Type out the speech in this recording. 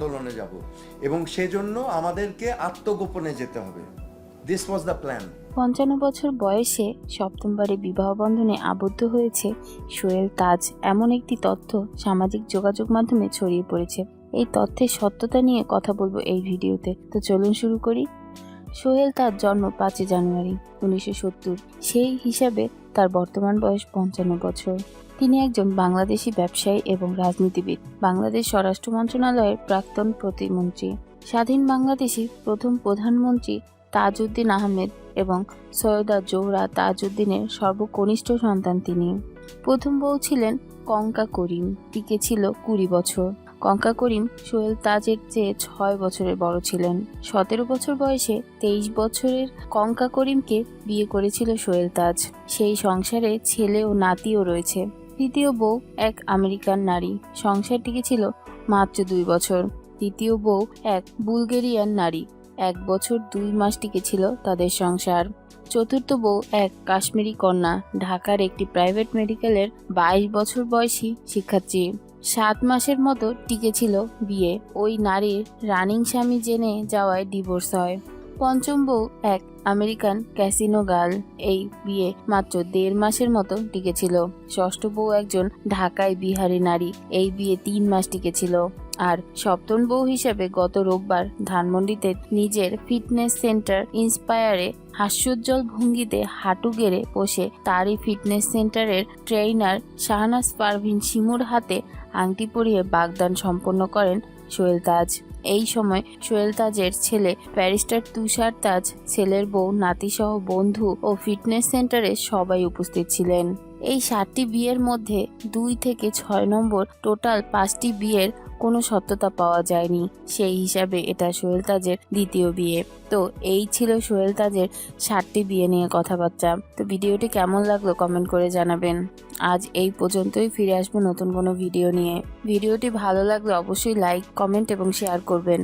উত্তোলনে যাব। এবং সেজন্য আমাদেরকে আত্মগোপনে যেতে হবে। দিস ওয়াজ দ্য প্ল্যান পঞ্চান্ন বছর বয়সে সপ্তমবারে বিবাহ বন্ধনে আবদ্ধ হয়েছে সোহেল তাজ এমন একটি তথ্য সামাজিক যোগাযোগ মাধ্যমে ছড়িয়ে পড়েছে। এই তথ্যের সত্যতা নিয়ে কথা বলব এই ভিডিওতে। তো চলুন শুরু করি। সোহেল তার জন্ম পাঁচই জানুয়ারি, উনিশশো সত্তর। সেই হিসাবে তার বর্তমান বয়স পঞ্চান্ন বছর। তিনি একজন বাংলাদেশি ব্যবসায়ী এবং রাজনীতিবিদ, বাংলাদেশ স্বরাষ্ট্র মন্ত্রণালয়ের প্রাক্তন প্রতিমন্ত্রী। স্বাধীন বাংলাদেশী প্রথম প্রধানমন্ত্রী তাজউদ্দিন আহমেদ এবং সৈয়দা জোহরা তাজউদ্দিনের সর্বকনিষ্ঠ সন্তান তিনি। প্রথম বউ ছিলেন কঙ্কা করিম, টিকে ছিল কুড়ি বছর। কঙ্কা করিম সোহেল তাজের চেয়ে ছয় বছরের বড় ছিলেন। সতেরো বছর বয়সে তেইশ বছরের কঙ্কা করিমকে বিয়ে করেছিল সোহেল তাজ। সেই সংসারে ছেলে ও নাতিও রয়েছে। দ্বিতীয় বউ এক আমেরিকান নারী। সংসারটিকে ছিল মাত্র দুই বছর। তৃতীয় বউ এক বুলগেরিয়ান নারী। এক বছর দুই মাস টিকে ছিল তাদের সংসার। চতুর্থ বউ এক কাশ্মীরি কন্যা, ঢাকার একটি প্রাইভেট মেডিকেলের বাইশ বছর বয়সী শিক্ষার্থী। সাত মাসের মতো টিকে ছিল বিয়ে। ওই নারীর রানিং স্বামী জেনে যাওয়ায় ডিভোর্স হয়। পঞ্চম বউ এক আমেরিকান ক্যাসিনো গার্ল। এই বিয়ে মাত্র দেড় মাসের মতো টিকেছিল। ষষ্ঠ বউ একজন ঢাকায় বিহারি নারী। এই বিয়ে তিন মাস টিকেছিল। আর সপ্তম বউ হিসেবে গত রোববার ধানমন্ডিতে নিজের ফিটনেস সেন্টার ইন্সপায়ারে হাস্যোজ্জ্বল ভঙ্গিতে হাঁটু গেড়ে বসে। তারই ফিটনেস সেন্টারের ট্রেইনার শাহনাজ পারভিন শিমুর হাতে আংটি পরিয়ে বাগদান সম্পন্ন করেন সোহেল তাজ। এই সময় সোহেল তাজের ছেলে ব্যারিস্টার তুষার তাজ, ছেলের বউ নাতিসহ বন্ধু ও ফিটনেস সেন্টারে সবাই উপস্থিত ছিলেন। এই সাতটি বিয়ের মধ্যে দুই থেকে ছয় নম্বর টোটাল পাঁচটি বিয়ের কোনো সত্যতা পাওয়া যায়নি। সেই হিসাবে এটা সোহেল তাজের দ্বিতীয় বিয়ে। তো এই ছিল সোহেল তাজের সাতটি বিয়ে নিয়ে কথাবার্তা। তো ভিডিওটি কেমন লাগল কমেন্ট করে জানাবেন। আজ এই পর্যন্তই, ফিরে আসব নতুন কোনো ভিডিও নিয়ে। ভিডিওটি ভালো লাগলে অবশ্যই লাইক, কমেন্ট এবং শেয়ার করবেন।